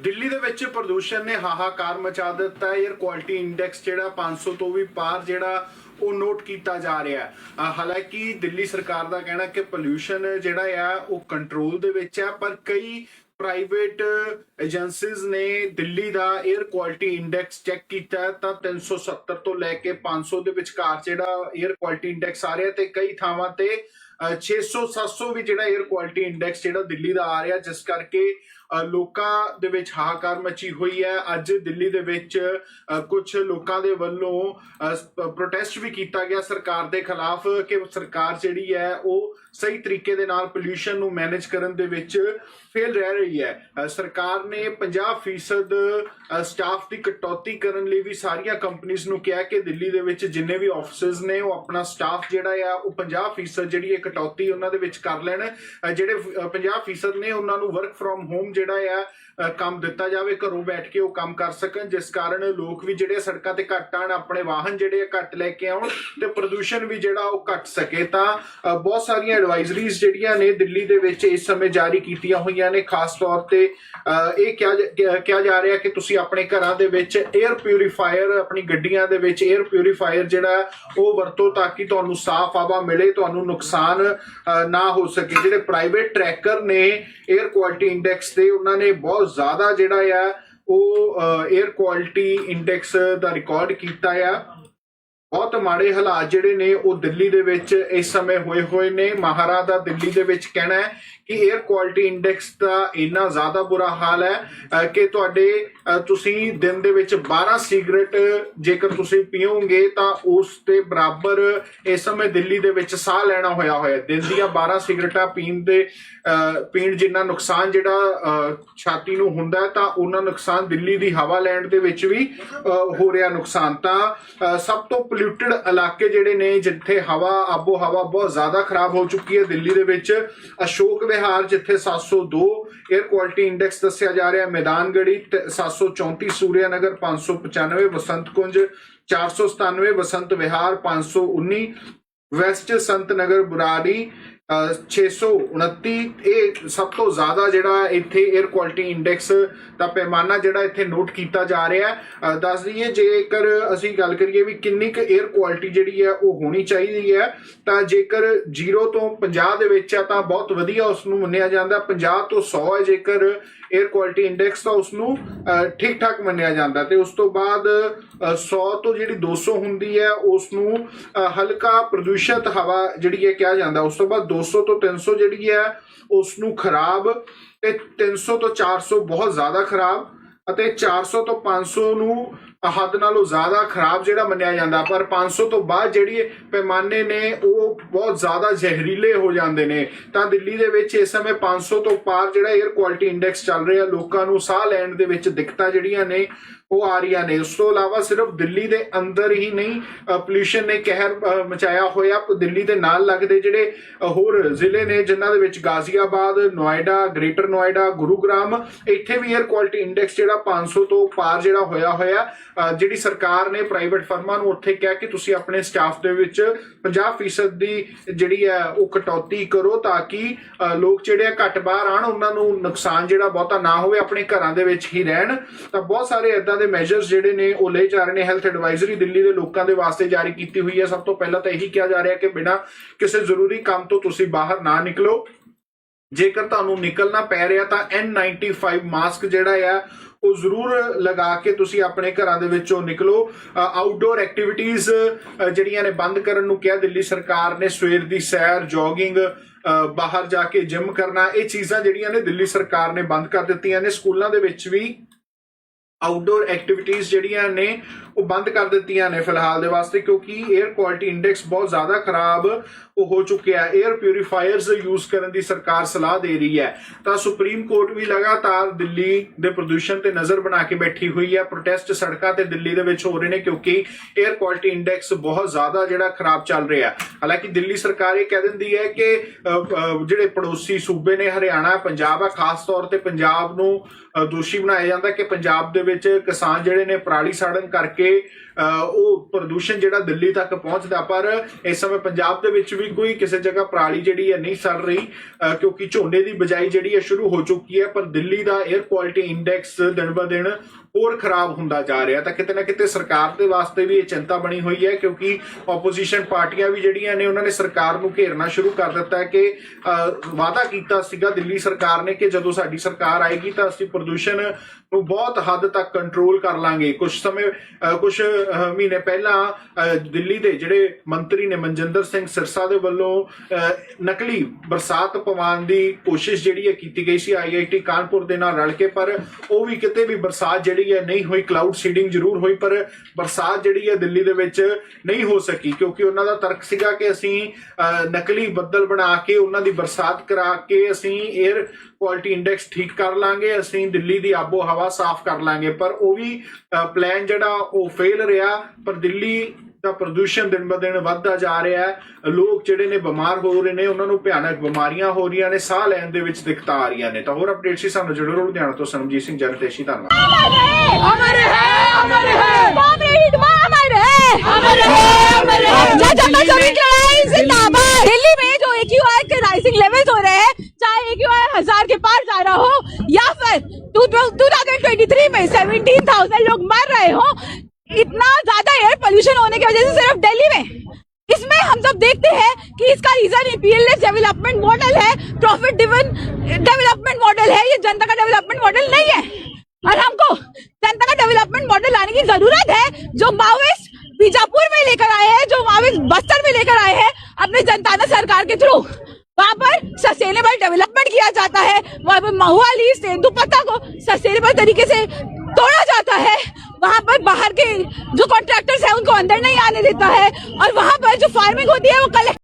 ਦਿੱਲੀ ਦੇ ਵਿੱਚ ਪ੍ਰਦੂਸ਼ਣ ਨੇ ਹਾਹਾਕਾਰ ਮਚਾ ਦਿੱਤਾ ਹੈ। 에ਅਰ ਕੁਆਲਿਟੀ ਇੰਡੈਕਸ ਜਿਹੜਾ 500 ਤੋਂ ਵੀ ਪਾਰ ਜਿਹੜਾ ਉਹ ਨੋਟ ਕੀਤਾ ਜਾ ਰਿਹਾ ਹੈ। ਹਾਲਾਂਕਿ ਦਿੱਲੀ ਸਰਕਾਰ ਦਾ ਕਹਿਣਾ ਕਿ ਪੋਲੂਸ਼ਨ ਜਿਹੜਾ ਆ ਉਹ ਕੰਟਰੋਲ ਦੇ ਵਿੱਚ ਹੈ, ਪਰ ਕਈ ਪ੍ਰਾਈਵੇਟ ਏਜੰਸੀਜ਼ ਨੇ ਦਿੱਲੀ ਦਾ 에ਅਰ ਕੁਆਲਿਟੀ ਇੰਡੈਕਸ ਚੈੱਕ ਕੀਤਾ ਤਾਂ 370 ਤੋਂ ਲੈ ਕੇ 500 ਦੇ ਵਿਚਕਾਰ ਜਿਹੜਾ 에ਅਰ ਕੁਆਲਿਟੀ ਇੰਡੈਕਸ ਆ ਰਿਹਾ ਤੇ ਕਈ ਥਾਵਾਂ ਤੇ 600 700 ਵੀ ਜਿਹੜਾ 에ਅਰ ਕੁਆਲਿਟੀ ਇੰਡੈਕਸ ਜਿਹੜਾ ਦਿੱਲੀ ਦਾ ਆ ਰਿਹਾ, ਜਿਸ ਕਰਕੇ ਲੋਕਾਂ ਦੇ ਵਿੱਚ ਹਾਹਾਕਾਰ ਮਚੀ ਹੋਈ ਹੈ। ਅੱਜ ਦਿੱਲੀ ਦੇ ਵਿੱਚ ਕੁਝ ਲੋਕਾਂ ਦੇ ਵੱਲੋਂ ਪ੍ਰੋਟੈਸਟ ਵੀ ਕੀਤਾ ਗਿਆ ਸਰਕਾਰ ਦੇ ਖਿਲਾਫ ਕਿ ਸਰਕਾਰ ਜਿਹੜੀ ਹੈ, ਉਹ ਸਹੀ ਤਰੀਕੇ ਦੇ ਨਾਲ ਪੋਲਿਊਸ਼ਨ ਨੂੰ ਮੈਨੇਜ ਕਰਨ ਦੇ ਵਿੱਚ ਫੇਲ ਰਹਿ ਰਹੀ ਹੈ। ਸਰਕਾਰ ਨੇ 50% ਸਟਾਫ ਦੀ ਕਟੌਤੀ ਕਰਨ ਲਈ ਵੀ ਸਾਰੀਆਂ ਕੰਪਨੀਆਂ ਨੂੰ ਕਿਹਾ ਕਿ ਦਿੱਲੀ ਦੇ ਵਿੱਚ ਜਿੰਨੇ ਵੀ ਆਫਿਸਸ ਨੇ, ਉਹ ਆਪਣਾ ਸਟਾਫ ਜਿਹੜਾ ਆ, ਉਹ 50% ਜਿਹੜੀ ਇਹ ਕਟੌਤੀ ਉਹਨਾਂ ਦੇ ਵਿੱਚ ਕਰ ਲੈਣ। ਜਿਹੜੇ ਅਹ 50% ਨੇ, ਉਹਨਾਂ ਨੂੰ ਵਰਕ ਫਰੋਮ ਹੋਮ ਜਿਹੜਾ ਆ ਕੰਮ ਦਿੱਤਾ ਜਾਵੇ, ਘਰੋਂ ਬੈਠ ਕੇ ਉਹ ਕੰਮ ਕਰ ਸਕਣ। ਜਿਸ ਕਾਰਨ ਲੋਕ ਵੀ ਜਿਹੜੇ ਸੜਕਾਂ ਤੇ ਘੱਟ ਆਣ ਆਪਣੇ ਵਾਹਨ ਜਿਹੜੇ ਘੱਟ ਲੈ ਕੇ ਆਉਣ ਤੇ ਪ੍ਰਦੂਸ਼ਣ ਵੀ ਜਿਹੜਾ ਉਹ ਘੱਟ ਸਕੇ। ਤਾਂ ਬਹੁਤ ਸਾਰੀਆਂ ਐਡਵਾਈਜ਼ਰੀਜ਼ ਜਿਹੜੀਆਂ ਨੇ ਦਿੱਲੀ ਦੇ ਵਿੱਚ ਇਸ ਸਮੇਂ ਜਾਰੀ ਕੀਤੀਆਂ ਹੋਈਆਂ ਨੇ। ਖਾਸ ਤੌਰ ਤੇ ਇਹ ਕਿਹਾ ਕਿਹਾ ਜਾ ਰਿਹਾ ਕਿ ਤੁਸੀਂ ਆਪਣੇ ਘਰਾਂ ਦੇ ਵਿੱਚ 에ਅਰ ਪਿਊਰੀਫਾਇਰ ਆਪਣੀ ਗੱਡੀਆਂ ਦੇ ਵਿੱਚ 에ਅਰ ਪਿਊਰੀਫਾਇਰ ਜਿਹੜਾ, ਉਹ ਵਰਤੋ ਤਾਂ ਕਿ ਤੁਹਾਨੂੰ ਸਾਫ਼ ਹਵਾ ਮਿਲੇ, ਤੁਹਾਨੂੰ ਨੁਕਸਾਨ ਨਾ ਹੋ ਸਕੇ। ਜਿਹੜੇ ਪ੍ਰਾਈਵੇਟ ਟਰੈਕਰ ਨੇ 에ਅਰ ਕੁਆਲਿਟੀ ਇੰਡੈਕਸ ਦੇ ਤੇ ਉਹਨਾਂ ਨੇ ਬਹੁਤ ਜ਼ਿਆਦਾ ਜਿਹੜਾ ਆ, ਉਹ 에ਅਰ ਕੁਆਲਿਟੀ ਇੰਡੈਕਸ ਦਾ ਰਿਕਾਰਡ ਕੀਤਾ ਆ। ਬਹੁਤ ਮਾੜੇ ਹਾਲਾਤ ਜਿਹੜੇ ਨੇ, ਉਹ ਦਿੱਲੀ ਦੇ ਵਿੱਚ ਇਸ ਸਮੇਂ ਹੋਏ ਹੋਏ ਨੇ। ਮਹਾਰਾ ਦਾ ਦਿੱਲੀ ਦੇ ਵਿੱਚ ਕਹਿਣਾ ਹੈ ਕਿ 에ਅਰ ਕੁਆਲਿਟੀ ਇੰਡੈਕਸ ਦਾ ਇੰਨਾ ਜ਼ਿਆਦਾ ਬੁਰਾ ਹਾਲ ਹੈ ਕਿ ਤੁਹਾਡੇ ਤੁਸੀਂ ਦਿਨ ਦੇ ਵਿੱਚ 12 ਸਿਗਰਟ ਜੇਕਰ ਤੁਸੀਂ ਪੀਓਗੇ ਤਾਂ ਉਸ ਦੇ ਬਰਾਬਰ ਇਸ ਸਮੇਂ ਦਿੱਲੀ ਦੇ ਵਿੱਚ ਸਾਹ ਲੈਣਾ ਹੋਇਆ ਹੋਇਆ। ਦਿਨ ਦੀਆਂ 12 ਸਿਗਰਟਾਂ ਪੀਣ ਦੇ ਪੀਣ ਜਿੰਨਾ ਨੁਕਸਾਨ ਜਿਹੜਾ ਛਾਤੀ ਨੂੰ ਹੁੰਦਾ ਤਾਂ ਉਹਨਾਂ ਨੁਕਸਾਨ ਦਿੱਲੀ ਦੀ ਹਵਾ ਲੈਣ ਦੇ ਵਿੱਚ ਵੀ ਹੋ ਰਿਹਾ ਨੁਕਸਾਨ। ਤਾਂ ਸਭ ਤੋਂ ਪੋਲਿਊਟਡ ਇਲਾਕੇ ਜਿਹੜੇ ਨੇ ਜਿੱਥੇ ਹਵਾ ਆਬੋ ਹਵਾ ਬਹੁਤ ਜ਼ਿਆਦਾ ਖਰਾਬ ਹੋ ਚੁੱਕੀ ਹੈ ਦਿੱਲੀ ਦੇ ਵਿੱਚ, ਅਸ਼ੋਕ ਵਿਹਾਰ ਜਿੱਥੇ 702 에ਅਰ ਕੁਆਲਿਟੀ ਇੰਡੈਕਸ ਦੱਸਿਆ ਜਾ ਰਿਹਾ ਹੈ ਮੈਦਾਨਗੜੀ ਤੇ 734 ਸੂਰਿਆ ਨਗਰ 595 ਬਸੰਤ ਕੁੰਜ 497 ਬਸੰਤ ਵਿਹਾਰ 519 ਵੈਸਟ ਸੰਤ ਨਗਰ ਬੁਰਾੜੀ 629 ਇਹ ਸਭ ਤੋਂ ਜ਼ਿਆਦਾ ਜਿਹੜਾ ਇੱਥੇ 에ਅਰ ਕੁਆਲਿਟੀ ਇੰਡੈਕਸ ਦਾ ਪੈਮਾਨਾ ਜਿਹੜਾ ਇੱਥੇ ਨੋਟ ਕੀਤਾ ਜਾ ਰਿਹਾ ਹੈ। ਦੱਸ ਦਈਏ, ਜੇਕਰ ਅਸੀਂ ਗੱਲ ਕਰੀਏ ਵੀ ਕਿੰਨੀ ਕੁ 에ਅਰ ਕੁਆਲਿਟੀ ਜਿਹੜੀ ਹੈ ਉਹ ਹੋਣੀ ਚਾਹੀਦੀ ਹੈ, ਤਾਂ ਜੇਕਰ 0 ਤੋਂ 50 ਦੇ ਵਿੱਚ ਆ ਤਾਂ ਬਹੁਤ ਵਧੀਆ ਉਸ ਨੂੰ ਮੰਨਿਆ ਜਾਂਦਾ। 50 ਤੋਂ 100 ਹੈ ਜੇਕਰ 에ਅਰ ਕੁਆਲਿਟੀ ਇੰਡੈਕਸ ਤਾਂ ਉਸ ਨੂੰ ਠੀਕ ਠਾਕ ਮੰਨਿਆ ਜਾਂਦਾ। ਤੇ ਉਸ ਤੋਂ ਬਾਅਦ 100 ਤੋਂ ਜਿਹੜੀ 200 ਹੁੰਦੀ ਹੈ ਉਸ ਨੂੰ ਹਲਕਾ ਪ੍ਰਦੂਸ਼ਿਤ ਹਵਾ ਜਿਹੜੀ ਹੈ ਕਿਹਾ ਜਾਂਦਾ। ਉਸ ਤੋਂ ਬਾਅਦ 200 ਤੋਂ 300 ਜਿਹੜੀ ਹੈ ਉਸ ਨੂੰ ਖਰਾਬ ਤੇ 300 ਤੋਂ 400 ਬਹੁਤ ਜ਼ਿਆਦਾ ਖਰਾਬ ਅਤੇ 400 ਤੋਂ 500 ਨੂੰ ਹੱਦ ਨਾਲੋਂ ਜ਼ਿਆਦਾ ਖਰਾਬ ਜਿਹੜਾ ਮੰਨਿਆ ਜਾਂਦਾ। ਪਰ 500 ਤੋਂ ਬਾਅਦ ਜਿਹੜੀ ਪੈਮਾਨੇ ਨੇ, ਉਹ ਬਹੁਤ ਜ਼ਿਆਦਾ ਜ਼ਹਿਰੀਲੇ ਹੋ ਜਾਂਦੇ ਨੇ। ਤਾਂ ਦਿੱਲੀ ਦੇ ਵਿੱਚ ਇਸ ਸਮੇਂ 500 ਤੋਂ ਪਾਰ ਜਿਹੜਾ 에ਅਰ ਕੁਆਲਿਟੀ ਇੰਡੈਕਸ ਚੱਲ ਰਿਹਾ, ਲੋਕਾਂ ਨੂੰ ਸਾਹ ਲੈਣ ਦੇ ਵਿੱਚ ਦਿੱਕਤਾਂ ਜਿਹੜੀਆਂ ਨੇ, ਉਹ ਆ ਰਹੀਆਂ ਨੇ। ਉਸ ਤੋਂ ਇਲਾਵਾ ਸਿਰਫ ਦਿੱਲੀ ਦੇ ਅੰਦਰ ਹੀ ਨਹੀਂ ਪੋਲੂਸ਼ਨ ਨੇ ਕਹਿਰ ਮਚਾਇਆ ਹੋਇਆ। ਦਿੱਲੀ ਦੇ ਨਾਲ ਲੱਗਦੇ ਜਿਹੜੇ ਹੋਰ ਜ਼ਿਲ੍ਹੇ ਨੇ, ਜਿਨ੍ਹਾਂ ਦੇ ਵਿੱਚ ਗਾਜ਼ੀਆਬਾਦ, ਨੋਇਡਾ, ਗ੍ਰੇਟਰ ਨੋਇਡਾ, ਗੁਰੂਗ੍ਰਾਮ, ਇੱਥੇ ਵੀ 에ਅਰ ਕੁਆਲਿਟੀ ਇੰਡੈਕਸ ਜਿਹੜਾ 500 ਤੋਂ ਪਾਰ ਜਿਹੜਾ ਹੋਇਆ ਹੋਇਆ ਜਿਹੜੀ ਸਰਕਾਰ ਨੇ ਪ੍ਰਾਈਵੇਟ ਫਰਮਾਂ ਨੂੰ ਉੱਥੇ ਕਿਹਾ ਕਿ ਤੁਸੀਂ ਆਪਣੇ ਸਟਾਫ ਦੇ ਵਿੱਚ 50% ਦੀ ਜਿਹੜੀ ਹੈ ਉਹ ਕਟੌਤੀ ਕਰੋ ਤਾਂ ਕਿ ਲੋਕ ਜਿਹੜੇ ਆ ਘੱਟ ਬਾਹਰ ਆਣ ਉਹਨਾਂ ਨੂੰ ਨੁਕਸਾਨ ਜਿਹੜਾ ਬਹੁਤਾ ਨਾ ਹੋਵੇ, ਆਪਣੇ ਘਰਾਂ ਦੇ ਵਿੱਚ ਹੀ ਰਹਿਣ। ਤਾਂ ਬਹੁਤ ਸਾਰੇ ਇਦਾਂ ਦੇ ਮੈਜਰਸ ਜਿਹੜੇ ਨੇ ਉਹ ਲਏ ਜਾ ਰਹੇ ਨੇ। ਹੈਲਥ ਐਡਵਾਈਜ਼ਰੀ ਦਿੱਲੀ ਦੇ ਲੋਕਾਂ ਦੇ ਵਾਸਤੇ ਜਾਰੀ ਕੀਤੀ ਹੋਈ ਹੈ। ਸਭ ਤੋਂ ਪਹਿਲਾਂ ਤਾਂ ਇਹੀ ਕਿਹਾ ਜਾ ਰਿਹਾ ਕਿ ਬਿਨਾਂ ਕਿਸੇ ਜ਼ਰੂਰੀ ਕੰਮ ਤੋਂ ਤੁਸੀਂ ਬਾਹਰ ਨਾ ਨਿਕਲੋ। ਜੇਕਰ ਤੁਹਾਨੂੰ ਨਿਕਲਣਾ ਪੈ ਰਿਹਾ ਤਾਂ N95 ਮਾਸਕ ਜਿਹੜਾ ਆ ਉਹ ਜ਼ਰੂਰ ਲਗਾ ਕੇ ਤੁਸੀਂ ਆਪਣੇ ਘਰਾਂ ਦੇ ਵਿੱਚੋਂ ਨਿਕਲੋ। ਆਊਟਡੋਰ ਐਕਟੀਵਿਟੀਆਂ ਜਿਹੜੀਆਂ ਨੇ ਬੰਦ ਕਰਨ ਨੂੰ ਕਿਹਾ, ਦਿੱਲੀ ਸਰਕਾਰ ਨੇ ਸਵੇਰ ਦੀ ਸੈਰ ਜੋਗਿੰਗ ਬਾਹਰ ਜਾ ਕੇ ਜਿਮ ਕਰਨਾ, ਇਹ ਚੀਜ਼ਾਂ ਜਿਹੜੀਆਂ ਨੇ ਦਿੱਲੀ ਸਰਕਾਰ ਨੇ ਬੰਦ ਕਰ ਦਿੱਤੀਆਂ ਨੇ। ਸਕੂਲਾਂ ਦੇ ਵਿੱਚ ਵੀ ਆਊਟਡੋਰ ਐਕਟੀਵਿਟੀਜ਼ ਜਿਹੜੀਆਂ ਨੇ, ਉਹ ਬੰਦ ਕਰ ਦਿੱਤੀਆਂ ਨੇ ਫਿਲਹਾਲ ਦੇ ਵਾਸਤੇ, ਕਿਉਂਕਿ 에ਅਰ ਕੁਆਲਿਟੀ ਇੰਡੈਕਸ ਬਹੁਤ ਜ਼ਿਆਦਾ ਖਰਾਬ ਉਹ ਹੋ ਚੁੱਕਿਆ 에ਅਰ ਪਿਊਰੀਫਾਇਰਸ ਯੂਜ਼ ਕਰਨ ਦੀ ਸਰਕਾਰ ਸਲਾਹ ਦੇ ਰਹੀ ਹੈ। ਤਾਂ ਸੁਪਰੀਮ ਕੋਰਟ ਵੀ ਲਗਾਤਾਰ ਦਿੱਲੀ ਦੇ ਪ੍ਰਦੂਸ਼ਣ ਤੇ ਨਜ਼ਰ ਬਣਾ ਕੇ ਬੈਠੀ ਹੋਈ ਹੈ। ਪ੍ਰੋਟੈਸਟ ਸੜਕਾਂ ਤੇ ਦਿੱਲੀ ਦੇ ਵਿੱਚ ਹੋ ਰਹੇ ਨੇ, ਕਿਉਂਕਿ 에ਅਰ ਕੁਆਲਿਟੀ ਇੰਡੈਕਸ ਬਹੁਤ ਜ਼ਿਆਦਾ ਜਿਹੜਾ ਖਰਾਬ ਚੱਲ ਰਿਹਾ ਹਾਲਾਂਕਿ ਦਿੱਲੀ ਸਰਕਾਰ ਇਹ ਕਹਿ ਦਿੰਦੀ ਹੈ ਕਿ ਜਿਹੜੇ ਪੜੋਸੀ ਸੂਬੇ ਨੇ, ਹਰਿਆਣਾ, ਪੰਜਾਬ ਆ ਖਾਸ ਤੌਰ ਤੇ ਪੰਜਾਬ ਨੂੰ ਦੋਸ਼ੀ ਬਣਾਇਆ ਜਾਂਦਾ ਕਿ ਪੰਜਾਬ ਦੇ ਵਿੱਚ ਕਿਸਾਨ ਜਿਹੜੇ ਨੇ ਪਰਾਲੀ ਸਾੜਨ ਕਰਕੇ ਉਹ ਪ੍ਰਦੂਸ਼ਣ ਜਿਹੜਾ ਦਿੱਲੀ ਤੱਕ ਪਹੁੰਚਦਾ, ਪਰ ਇਸ ਸਮੇਂ ਪੰਜਾਬ ਦੇ ਵਿੱਚ ਵੀ ਕੋਈ ਕਿਸੇ ਜਗ੍ਹਾ ਪਰਾਲੀ ਜਿਹੜੀ ਹੈ ਨਹੀਂ ਸੜ ਰਹੀ ਕਿਉਂਕਿ ਝੋਨੇ ਦੀ ਬਜਾਈ ਜਿਹੜੀ ਹੈ ਸ਼ੁਰੂ ਹੋ ਚੁੱਕੀ ਹੈ, ਪਰ ਦਿੱਲੀ ਦਾ 에ਅਰ ਕੁਆਲਿਟੀ ਇੰਡੈਕਸ ਦਿਨ ਬ ਦਿਨ ਹੋਰ ਖਰਾਬ ਹੁੰਦਾ ਜਾ ਰਿਹਾ। ਤਾਂ ਕਿਤੇ ਨਾ ਕਿਤੇ ਸਰਕਾਰ ਦੇ ਵਾਸਤੇ ਵੀ ਇਹ ਚਿੰਤਾ ਬਣੀ ਹੋਈ ਹੈ, ਕਿਉਂਕਿ ਆਪੋਜੀਸ਼ਨ ਪਾਰਟੀਆਂ ਵੀ ਜਿਹੜੀਆਂ ਨੇ, ਉਹਨਾਂ ਨੇ ਸਰਕਾਰ ਨੂੰ ਘੇਰਨਾ ਸ਼ੁਰੂ ਕਰ ਦਿੱਤਾ ਹੈ ਕਿ ਵਾਅਦਾ ਕੀਤਾ ਸੀਗਾ ਦਿੱਲੀ ਸਰਕਾਰ ਨੇ ਕਿ ਜਦੋਂ ਸਾਡੀ ਸਰਕਾਰ ਆਏਗੀ ਤਾਂ ਅਸੀਂ ਪ੍ਰਦੂਸ਼ਣ ਨੂੰ ਬਹੁਤ ਹੱਦ ਤੱਕ ਕੰਟਰੋਲ ਕਰ ਲਾਂਗੇ। ਕੁਝ ਸਮੇਂ ਕੁਝ ਮਹੀਨੇ ਪਹਿਲਾਂ ਦਿੱਲੀ ਦੇ ਜਿਹੜੇ ਮੰਤਰੀ ਨੇ ਮਨਜਿੰਦਰ ਸਿੰਘ ਸਿਰਸਾ ਦੇ ਵੱਲੋਂ ਨਕਲੀ ਬਰਸਾਤ ਪਵਾਉਣ ਦੀ ਕੋਸ਼ਿਸ਼ ਜਿਹੜੀ ਹੈ ਕੀਤੀ ਗਈ ਸੀ ਆਈਆਈਟੀ ਕਾਨਪੁਰ ਦੇ ਨਾਲ ਰਲ ਕੇ, ਪਰ ਉਹ ਵੀ ਕਿਤੇ ਵੀ ਬਰਸਾਤ ਜਿਹੜੀ ਹੈ ਨਹੀਂ ਹੋਈ ਕਲਾਊਡ ਸੀਡਿੰਗ ਜ਼ਰੂਰ ਹੋਈ, ਪਰ ਬਰਸਾਤ ਜਿਹੜੀ ਹੈ ਦਿੱਲੀ ਦੇ ਵਿੱਚ ਨਹੀਂ ਹੋ ਸਕੀ, ਕਿਉਂਕਿ ਉਹਨਾਂ ਦਾ ਤਰਕ ਸੀਗਾ ਕਿ ਅਸੀਂ ਨਕਲੀ ਬੱਦਲ ਬਣਾ ਕੇ ਉਹਨਾਂ ਦੀ ਬਰਸਾਤ ਕਰਾ ਕੇ ਅਸੀਂ 에ਅਰ ਕੁਆਲਿਟੀ ਇੰਡੈਕਸ ਠੀਕ ਕਰ ਲਾਂਗੇ ਅਸੀਂ ਦਿੱਲੀ ਦੀ ਆਬੋ ਹਵਾ ਸਾਫ਼ ਕਰ ਲਾਂਗੇ। ਪਰ ਉਹ ਵੀ ਪਲਾਨ ਜਿਹੜਾ ਉਹ ਫੇਲ ਰਿਹਾ ਪਰ ਦਿੱਲੀ ਦਾ ਪ੍ਰਦੂਸ਼ਣ ਦਿਨ ਬ ਦਿਨ ਵੱਧਦਾ ਜਾ ਰਿਹਾ ਹੈ। ਲੋਕ ਜਿਹੜੇ ਨੇ ਬਿਮਾਰ ਹੋ ਰਹੇ ਨੇ ਉਹਨਾਂ ਨੂੰ ਭਿਆਨਕ ਬਿਮਾਰੀਆਂ ਹੋ ਰਹੀਆਂ ਨੇ ਸਾਹ ਲੈਣ ਦੇ ਵਿੱਚ ਦਿੱਕਤਾਂ ਆ ਰਹੀਆਂ ਨੇ। ਤਾਂ ਹੋਰ ਅਪਡੇਟਸ ਸੀ ਸਾਨੂੰ ਜੁੜੇ ਰਹੋ ਲੁਧਿਆਣਾ ਤੋਂ ਸਰਮਜੀਤ ਸਿੰਘ ਜਨਤੇਸ਼ੀ ਧੰਨਵਾਦ। ਅਮਰ ਹੈ ਅਮਰ ਹੈ ਬਾਬੇ ਹਿੰਦ ਮਾ ਅਮਰ ਹੈ ਅਮਰ ਹੈ ਅਮਰ ਹੈ। ਜੈ ਜਨਤਾ ਸਭੀ 2023 तो, तो में 17,000 लोग मर रहे हो इतना ज़्यादा एयर पोल्यूशन होने की वजह से सिर्फ़ दिल्ली में। इसमें हम सब देखते हैं कि इसका रीजन पीएलएस डेवलपमेंट मॉडल है प्रॉफिट डिवन डेवलपमेंट मॉडल है ये जनता का डेवलपमेंट मॉडल नहीं है। और हमको जनता का डेवलपमेंट मॉडल लाने की ज़रूरत है जो माओइस्ट बीजापुर में लेकर आए हैं जो माओइस्ट बस्तर में लेकर आए हैं अपने जनता सरकार के थ्रू वहाँ पर सस्टेनेबल डेवलपमेंट किया जाता है, वहाँ पर महुआली तेंदुपत्ता को सस्टेनेबल तरीके से तोड़ा जाता है। वहाँ पर बाहर के जो कॉन्ट्रैक्टर्स हैं, उनको अंदर नहीं आने देता है। और वहाँ पर जो फ़ार्मिंग होती है, वो कलेक्ट